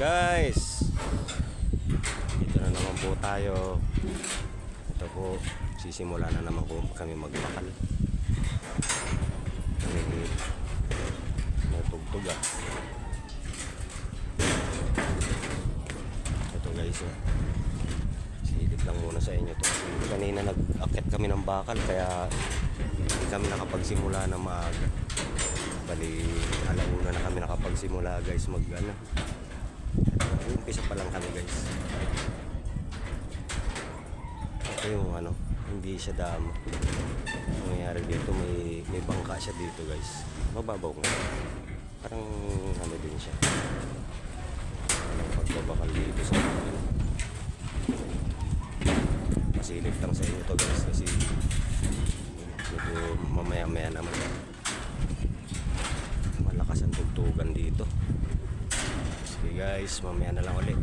guys. Dito na naman po tayo. Ito po Sisimula na naman po kami magbakal. Kami Natugtog ah. Ito guys oh. Silip lang muna sa inyo to. Kanina nag-akit kami ng bakal Kaya Hindi kami nakapagsimula na maaga Bali, alauna na kami nakapagsimula guys mag ano. Umpisa pa lang kami guys. Ito yung ano, hindi siya damo. Ang nangyari dito, may, may bangka siya dito guys. Mababaw nga. Parang ano din siya. Parang pagbabakal dito sa ano. Masilip lang sa inyo to guys kasi medyo mamaya-maya naman malakas ang tugtugan dito guys. Mamaya na lang ulit